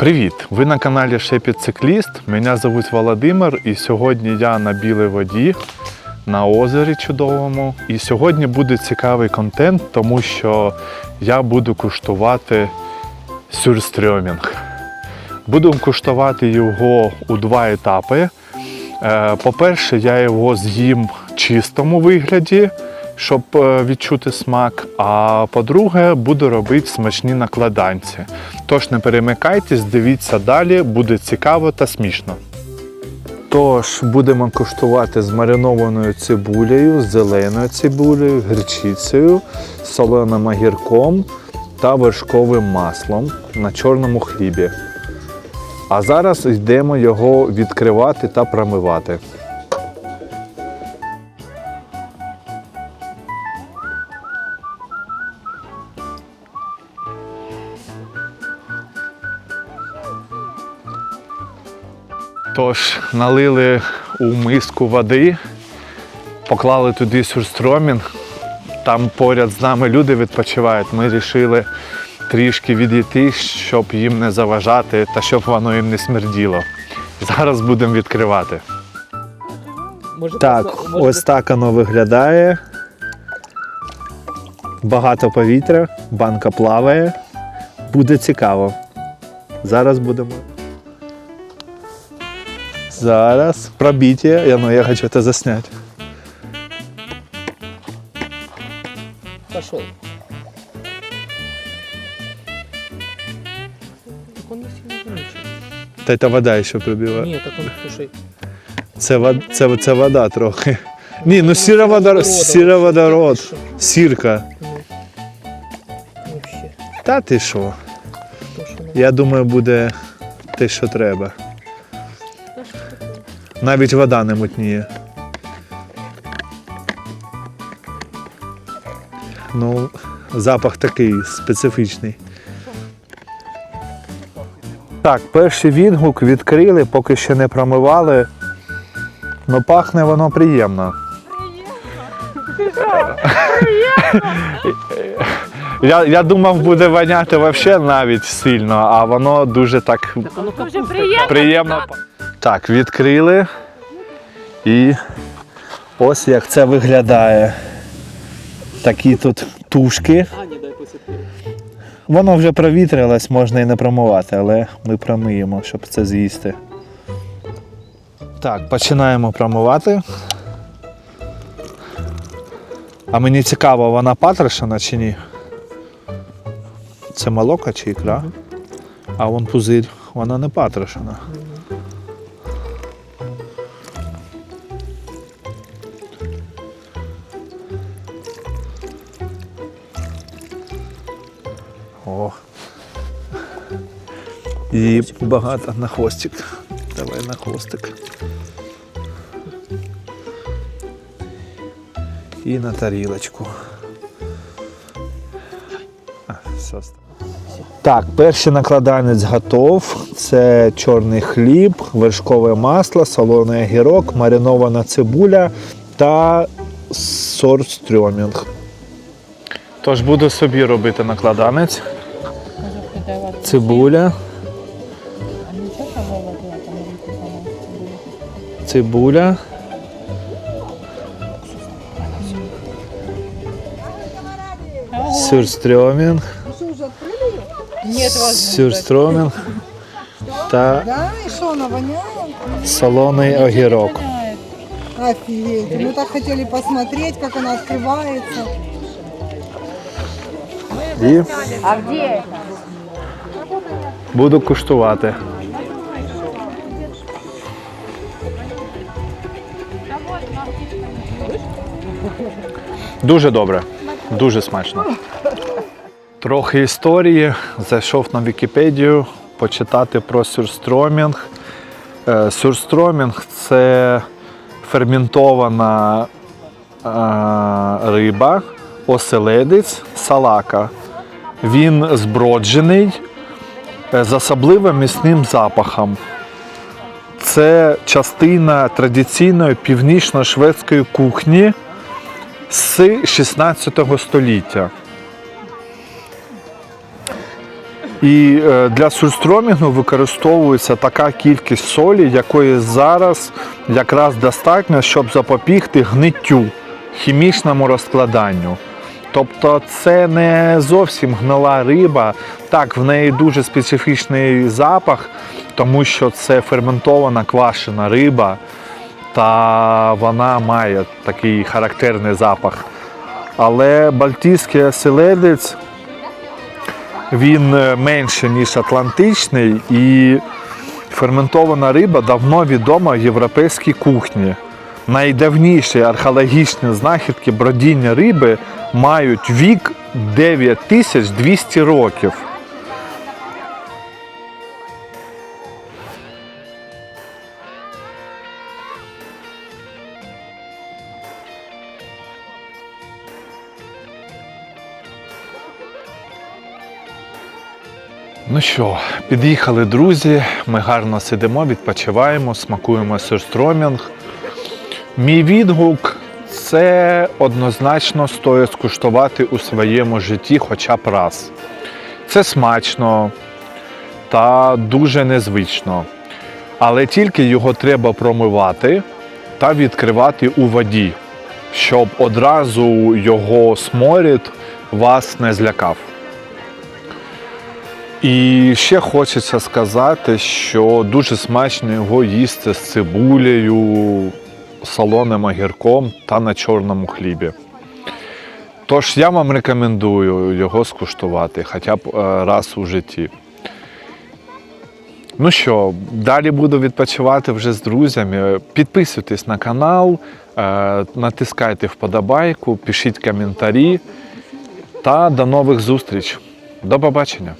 Привіт! Ви на каналі Шепіт Цикліст. Мене звуть Володимир, і сьогодні я на білій воді на озері чудовому. І сьогодні буде цікавий контент, тому що я буду куштувати сюрстрьомінг. Буду куштувати його у два етапи. Е, По-перше, я його з'їм в чистому вигляді, щоб е, відчути смак. А по-друге, буду робити смачні накладанці. Тож не перемикайтесь, дивіться далі, буде цікаво та смішно. Тож будемо куштувати з маринованою цибулею, з зеленою цибулею, гірчицею, соленим огірком та вершковим маслом на чорному хлібі. А зараз йдемо його відкривати та промивати. Тож налили у миску води, поклали туди сюрстромінг. Там поряд з нами люди відпочивають. Ми вирішили трішки відійти, щоб їм не заважати та щоб воно їм не смерділо. Зараз будемо відкривати. Може, Так, може, ось так воно виглядає. Багато повітря, банка плаває. Буде цікаво. Зараз будемо. Зараз пробиття, я, ну, я хочу це засняти. Пошел. Так он не сильно. Та й вода ще прибиває. Нет, так он, слушай, Це, вод- це, це вода трохи. Ні, ну сіроводород, сіроводород, сірка. вообще, Та ти що? то. Я думаю, буде те, що треба. Навіть вода не мутніє. Ну, запах такий специфічний. Так, перший відгук відкрили, поки ще не промивали. Ну, пахне воно приємно. Я, я думав, буде воняти взагалі навіть сильно, а воно дуже так приємно. Так, відкрили. І ось як це виглядає. Такі тут тушки. Воно вже провітрилось, можна і не промивати, але ми промиємо, щоб це з'їсти. Так, починаємо промивати. А мені цікаво, вона патришена чи ні? Це молока чи ікра? А вон пузирь, вона не патришена. І багато на хвостик. Давай на хвостик. І на тарілочку. Так, перший накладанець готов. Це чорний хліб, вершкове масло, солоний огірок, маринована цибуля та сорстрьомінг. Тож буду собі робити накладанець. Цибуля. Цибуля. Сюрстрьомінг. Сюрстрьомінг та солоний огірок. Офигеть. Мы так хотели посмотреть, как она открывается. І А где? буду куштувати. Дуже добре, дуже смачно. Трохи історії. Зайшов на Вікіпедію почитати про сюрстромінг. Е, Сюрстромінг це ферментована е, риба, оселедець, салака. Він зброджений е, з особливим місним запахом. Це частина традиційної північно-шведської кухні з 16 століття. І е, для сюрстромінгу використовується така кількість солі, якої зараз якраз достатньо, щоб запобігти гниттю, хімічному розкладанню. Тобто це не зовсім гнила риба. Так, в неї дуже специфічний запах, тому що це ферментована квашена риба, та вона має такий характерний запах. Але балтійський оселедець він е, менше, ніж атлантичний, і ферментована риба давно відома в європейській кухні. Найдавніші археологічні знахідки бродіння риби мають вік 9200 років. Ну що, під'їхали друзі, ми гарно сидимо, відпочиваємо, смакуємо сюрстромінг. Мій відгук це однозначно стоїть скуштувати у своєму житті хоча б раз. Це смачно та дуже незвично. Але тільки його треба промивати та відкривати у воді, щоб одразу його сморід вас не злякав. І ще хочеться сказати, що дуже смачно його їсти з цибулею, солоним огірком та на чорному хлібі. Тож я вам рекомендую його скуштувати хоча б е, раз у житті. Ну що, далі буду відпочивати вже з друзями. Підписуйтесь на канал, е, натискайте вподобайку, пишіть коментарі та до нових зустріч. До побачення!